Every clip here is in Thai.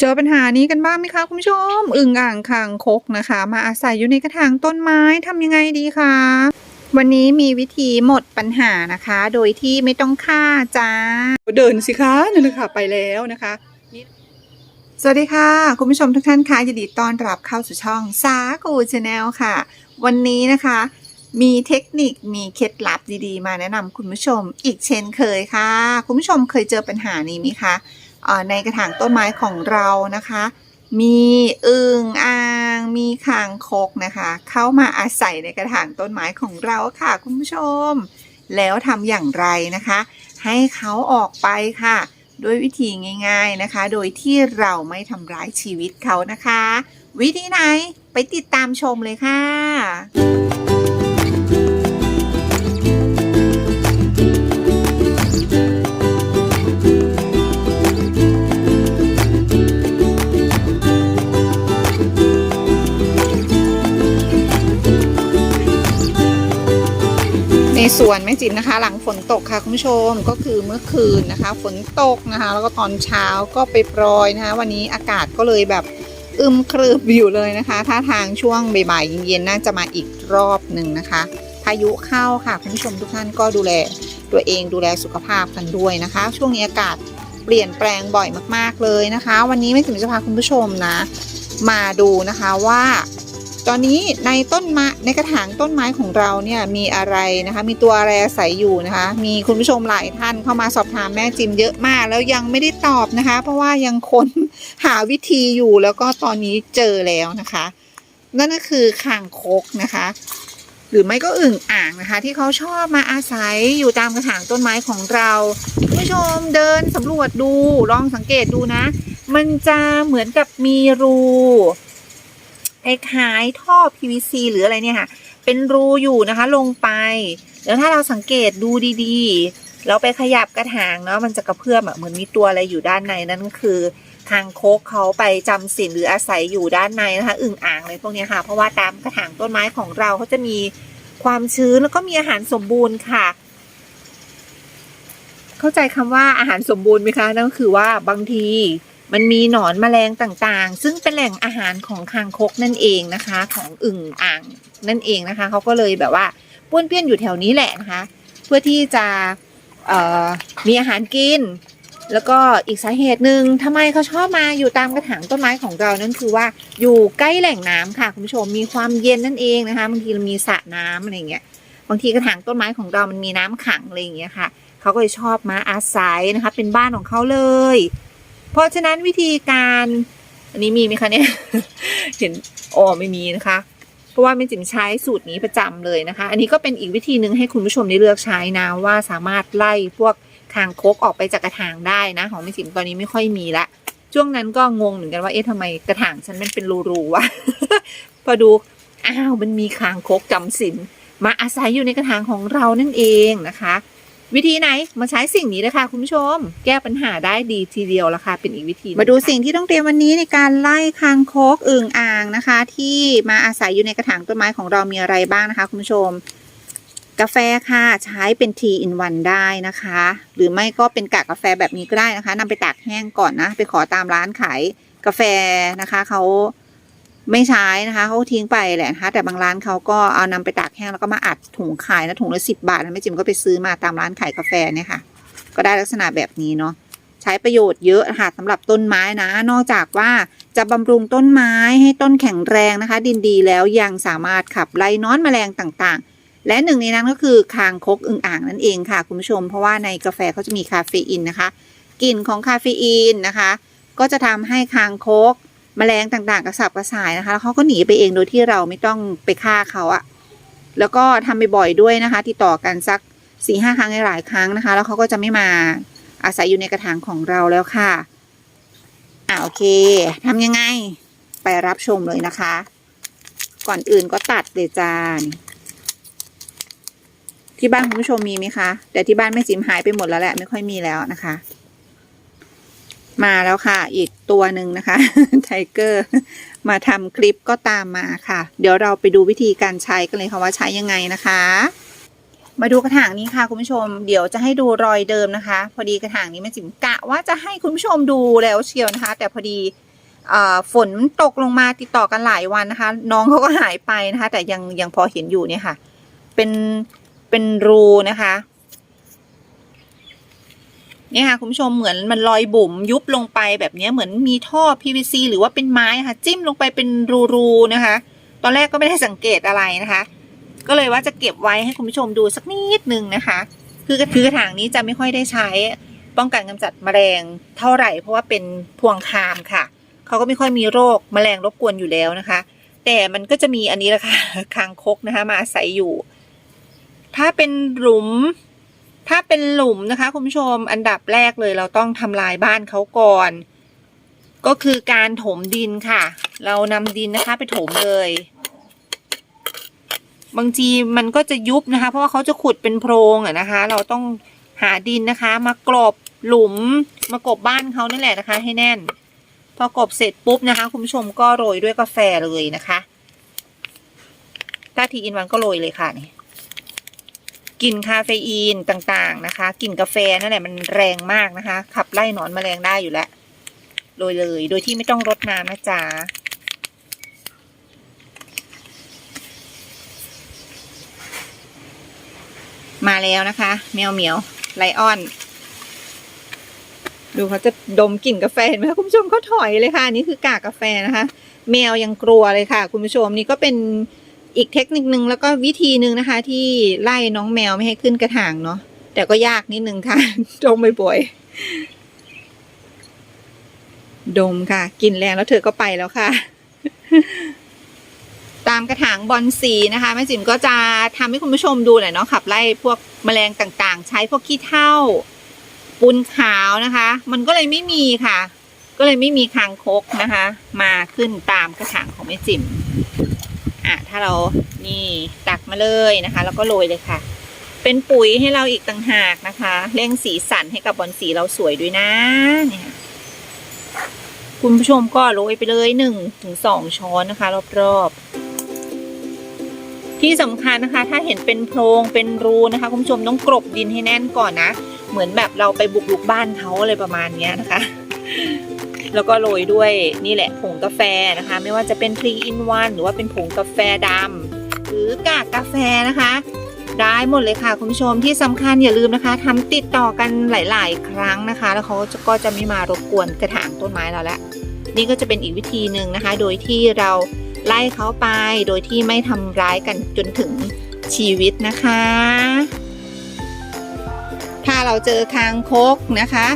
เจอปัญหานี้กันบ้างไหมคะคุณผู้ชม อึ่งอ่างคางคกนะคะ มาอาศัยอยู่ในกระถางต้นไม้ทำยังไงดีคะวันนี้มีวิธีหมดปัญหานะคะ โดยที่ไม่ต้องฆ่าจ้า เดินสิคะนั่นเลยค่ะไปแล้วนะคะนี่สวัสดีค่ะ คุณผู้ชมทุกท่านค่ะยินดีต้อนรับเข้าสู่ช่องสากูชาแนลค่ะ วันนี้นะคะ มีเทคนิคมีเคล็ดลับดีๆ มาแนะนำคุณผู้ชมอีกเช่นเคยค่ะ คุณผู้ชมเคยเจอปัญหานี้ไหมคะเอ่อ ในกระถางต้นไม้ของเรานะคะ มีอึ่งอ่าง มีคางคกนะคะ เข้ามาอาศัยในกระถางต้นไม้ของเราค่ะคุณผู้ชม แล้วทำอย่างไรนะคะ ให้เขาออกไปค่ะ ด้วยวิธีง่ายๆนะคะ โดยที่เราไม่ทำร้ายชีวิตเขานะคะ วิธีไหนไปติดตามชมเลยค่ะ ในสวนแม่จิ๋มนะคะ หลังฝนตกค่ะคุณผู้ชมก็คือเมื่อคืนนะคะ ฝนตกนะคะ แล้วก็ตอนเช้าก็ไปโปรยนะคะ วันนี้อากาศก็เลยแบบอึมครึบอยู่เลยนะคะท่าทางช่วงบ่ายๆเย็นๆน่าจะมาอีกรอบหนึ่งนะคะ พายุเข้าค่ะคุณผู้ชมทุกท่านก็ดูแลตัวเองดูแลสุขภาพกันด้วยนะคะ ช่วงนี้อากาศเปลี่ยนแปลงบ่อยมากๆเลยนะคะ วันนี้แม่จิ๋มจะพาคุณผู้ชมนะ มาดูนะคะว่า ตอนนี้ในต้นไม้ในกระถางต้นไม้ของเราเนี่ยมีอะไรนะคะ มีตัวอะไรอาศัยอยู่นะคะ มีคุณผู้ชมหลายท่านเข้ามาสอบถามแม่จิมเยอะมาก แล้วยังไม่ได้ตอบนะคะ เพราะว่ายังค้นหาวิธีอยู่แล้วก็ตอนนี้เจอแล้วนะคะ นั่นก็คือคางคกนะคะ หรือไม่ก็อึ่งอ่างนะคะ ที่เขาชอบมาอาศัยอยู่ตามกระถางต้นไม้ของเราคุณผู้ชมเดินสำรวจดูลองสังเกตดูนะ มันจะเหมือนกับมีรู คล้ายๆท่อ PVC หรืออะไรเนี่ยค่ะ เป็นรูอยู่นะคะลงไป แล้วถ้าเราสังเกตดูดีๆแล้วไปขยับกระถางเนาะมันจะกระเพื่อมอะเหมือนมีตัวอะไรอยู่ด้านในนั่นก็คือคางโคกเขาไปจำศีลหรืออาศัยอยู่ด้านในนะคะอึ่งอ่างอะไรพวกนี้ค่ะ เพราะว่าตามกระถางต้นไม้ของเราเขาจะมีความชื้นแล้วก็มีอาหารสมบูรณ์ค่ะ เข้าใจคำว่าอาหารสมบูรณ์ไหมคะนั่นก็คือว่าบางที มันมีหนอนแมลงต่างๆ ซึ่งเป็นแหล่งอาหารของคางคกนั่นเองนะคะ ของอึ่งอ่างนั่นเองนะคะเขาก็เลยแบบว่าป้วนเปี้ยนอยู่แถวนี้แหละนะคะ เพื่อที่จะมีอาหารกิน แล้วก็อีกสาเหตุหนึ่งทำไมเขาชอบมาอยู่ตามกระถางต้นไม้ของเรานั่นคือว่าอยู่ใกล้แหล่งน้ำค่ะคุณผู้ชมมีความเย็นนั่นเองนะคะบางทีเรามีสระน้ำอะไรเงี้ยบางทีกระถางต้นไม้ของเรามันมีน้ำขังอะไรอย่างเงี้ยค่ะเขาก็เลยชอบมาอาศัยนะคะ เป็นบ้านของเขาเลย เพราะฉะนั้นวิธีการ อันนี้มีไหมคะเนี่ยเห็นอ๋อไม่มีนะคะ เพราะว่าแม่จิ๋มใช้สูตรนี้ประจำเลยนะคะ อันนี้ก็เป็นอีกวิธีหนึ่งให้คุณผู้ชมได้เลือกใช้นะว่าสามารถไล่พวกคางคกออกไปจากกระถางได้นะ ของแม่จิ๋มตอนนี้ไม่ค่อยมีละช่วงนั้นก็งงเหมือนกันว่าเอ๊ะทำไมกระถางฉันมันเป็นรูๆวะพอดูอ้าวมันมีคางคกจำศีลมาอาศัยอยู่ในกระถางของเรานั่นเองนะคะ วิธีไหนมาใช้สิ่งนี้เลยค่ะคุณผู้ชม แก้ปัญหาได้ดีทีเดียวละค่ะเป็นอีกวิธีมาดูสิ่งที่ต้องเตรียมวันนี้ในการไล่คางคกอึ่งอ่างนะคะ ที่มาอาศัยอยู่ในกระถางต้นไม้ของเรามีอะไรบ้างนะคะ คุณผู้ชม กาแฟค่ะใช้เป็น tea in one ได้นะคะ หรือไม่ก็เป็นกากกาแฟแบบนี้ก็ได้นะคะนำไปตากแห้งก่อนนะ ไปขอตามร้านขายกาแฟนะคะเขา ไม่ใช้นะคะเขาทิ้งไปแหละนะคะแต่บางร้านเขาก็เอานำไปตากแห้งแล้วก็มาอัดถุงขายนะถุงละสิบบาทนะแม่จิมก็ไปซื้อมาตามร้านขายกาแฟเนี่ยค่ะ ก็ได้ลักษณะแบบนี้เนาะใช้ประโยชน์เยอะค่ะสำหรับต้นไม้นะ นอกจากว่าจะบำรุงต้นไม้ให้ต้นแข็งแรงนะคะ ดินดีแล้วยังสามารถขับไล่น้อนแมลงต่างๆ และหนึ่งในนั้นก็คือคางคกอึ่งอ่างนั่นเองค่ะคุณผู้ชม เพราะว่าในกาแฟเขาจะมีคาเฟอีนนะคะกลิ่นของคาเฟอีนนะคะ ก็จะทำให้คางคก แมลงต่างๆ กระสับกระส่ายนะคะ แล้วเขาก็หนีไปเองโดยที่เราไม่ต้องไปฆ่าเขาอะแล้วก็ทำบ่อยๆด้วยนะคะติดต่อกันสักสี่ห้าครั้งหลายครั้งนะคะ แล้วเขาก็จะไม่มาอาศัยอยู่ในกระถางของเราแล้วค่ะอ่าโอเคทำยังไงไปรับชมเลยนะคะ ก่อนอื่นก็ตัดเลยจานที่บ้านคุณผู้ชมมีไหมคะ แต่ที่บ้านแม่จิมหายไปหมดแล้วแหละไม่ค่อยมีแล้วนะคะ มาแล้วค่ะ อีก ตัวหนึ่งนะคะไทเกอร์มาทำคลิปก็ตามมาค่ะ เดี๋ยวเราไปดูวิธีการใช้กันเลยค่ะว่าใช้ยังไงนะคะ มาดูกระถางนี้ค่ะคุณผู้ชม เดี๋ยวจะให้ดูรอยเดิมนะคะ พอดีกระถางนี้แม่จิ๋มกะว่าจะให้คุณผู้ชมดูแล้วเชียวนะคะ แต่พอดีฝนตกลงมาติดต่อกันหลายวันนะคะ น้องเขาก็หายไปนะคะ แต่ยังยังพอเห็นอยู่เนี่ยค่ะ เป็นเป็นรูนะคะ เนี่ยค่ะคุณผู้ชมเหมือนมันลอยบุ๋มยุบลงไปแบบนี้เหมือนมีท่อ PVC หรือว่าเป็นไม้ค่ะ จิ้มลงไปเป็นรูๆนะคะ ตอนแรกก็ไม่ได้สังเกตอะไรนะคะ ก็เลยว่าจะเก็บไว้ให้คุณผู้ชมดูสักนิดนึงนะคะ คือกระถือกระถางนี้จะไม่ค่อยได้ใช้ป้องกันกำจัดแมลงเท่าไหร่ เพราะว่าเป็นพวงคามค่ะเขาก็ไม่ค่อยมีโรคแมลงรบกวนอยู่แล้วนะคะ แต่มันก็จะมีอันนี้แหละค่ะคางคกนะคะ มาอาศัยอยู่ ถ้าเป็นหลุม ถ้าเป็นหลุมนะคะ คุณผู้ชมอันดับแรกเลยเราต้องทำลายบ้านเขาก่อน ก็คือการถมดินค่ะ เรานำดินนะคะไปถมเลย บางทีมันก็จะยุบนะคะ เพราะว่าเขาจะขุดเป็นโพรงอะนะคะ เราต้องหาดินนะคะ มากรบหลุมมากบบ้านเขานั่นแหละนะคะ ให้แน่น พอกบเสร็จปุ๊บนะคะ คุณผู้ชมก็โรยด้วยกาแฟเลยนะคะ ถ้าทีอินวันก็โรยเลยค่ะนี่ กลิ่นคาเฟอีนต่างๆนะคะกลิ่นกาแฟนั่นแหละมันแรงมากนะคะ ขับไล่หนอนแมลงได้อยู่แล้วโรยเลย โดยที่ไม่ต้องรดน้ำนะจ๊ะมาแล้วนะคะ แมวเหมียวไลออน ดูเขาจะดมกลิ่นกาแฟเห็นไหมคะคุณผู้ชมเขาถอยเลยค่ะอันนี่คือกากกาแฟนะคะ แมวยังกลัวเลยค่ะ คุณผู้ชมนี่ก็เป็น อีกเทคนิคนึงแล้วก็วิธีหนึ่งนะคะ ที่ไล่น้องแมวไม่ให้ขึ้นกระถางเนาะแต่ก็ยากนิดนึงค่ะ ดมบ่อยๆดมค่ะ กินแรงแล้วเธอก็ไปแล้วค่ะ ตามกระถางบอลสีนะคะแม่จิ๋มก็จะทำให้คุณผู้ชมดูหน่อยเนาะขับไล่พวกแมลงต่างๆ ใช้พวกขี้เถ้าปูนขาวนะคะ มันก็เลยไม่มีค่ะ ก็เลยไม่มีคางคกนะคะ มาขึ้นตามกระถางของแม่จิ๋ม อะถ้าเรานี่ตักมาเลยนะคะ แล้วก็โรยเลยค่ะ เป็นปุ๋ยให้เราอีกต่างหากนะคะเร่งสีสันให้กับบอลสีเราสวยด้วยนะเนี่ยคุณผู้ชมก็โรยไปเลยหนึ่งถึงสองช้อนนะคะ รอบๆ ที่สำคัญนะคะ ถ้าเห็นเป็นโพรงเป็นรูนะคะ คุณผู้ชมต้องกรบดินให้แน่นก่อนนะ เหมือนแบบเราไปบุกลุกบ้านเขาอะไรประมาณเนี้ยนะคะ แล้วก็โรยด้วยนี่แหละผงกาแฟนะคะ ไม่ว่าจะเป็นทรีอินวันหรือว่าเป็นผงกาแฟดำหรือกากกาแฟนะคะ ได้หมดเลยค่ะคุณผู้ชมที่สำคัญอย่าลืมนะคะทำติดต่อกันหลาย ๆ ครั้งนะคะ แล้วเขาก็จะไม่มารบกวนกระถางต้นไม้เราแล้วนี่ก็จะเป็นอีกวิธีหนึ่งนะคะ โดยที่เราไล่เขาไปโดยที่ไม่ทำร้ายกันจนถึงชีวิตนะคะ ถ้าเราเจอคางคกนะคะ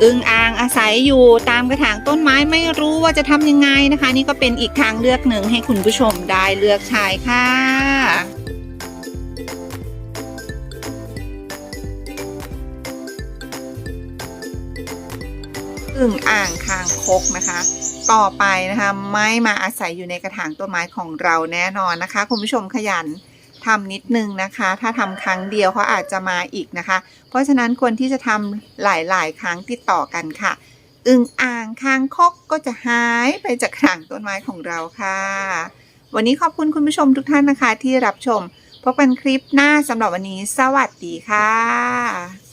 อึงอ่างอาศัยอยู่ตามกระถางต้นไม้ไม่รู้ว่าจะทำยังไงนะคะ นี่ก็เป็นอีกทางเลือกหนึ่งให้คุณผู้ชมได้เลือกใช้ค่ะอึ่งอ่างคางคกนะคะ ต่อไปนะคะ ไม่มาอาศัยอยู่ในกระถางต้นไม้ของเราแน่นอนนะคะ คุณผู้ชมขยัน ทำนิดนึงนะคะ ถ้าทำครั้งเดียวเขาอาจจะมาอีกนะคะ เพราะฉะนั้นควรที่จะทำหลายๆ ครั้งติดต่อกันค่ะอึ่งอ่างคางคกก็จะหายไปจากกระถางต้นไม้ของเราค่ะ วันนี้ขอบคุณคุณผู้ชมทุกท่านนะคะที่รับชม พบกันคลิปหน้าสำหรับวันนี้ สวัสดีค่ะ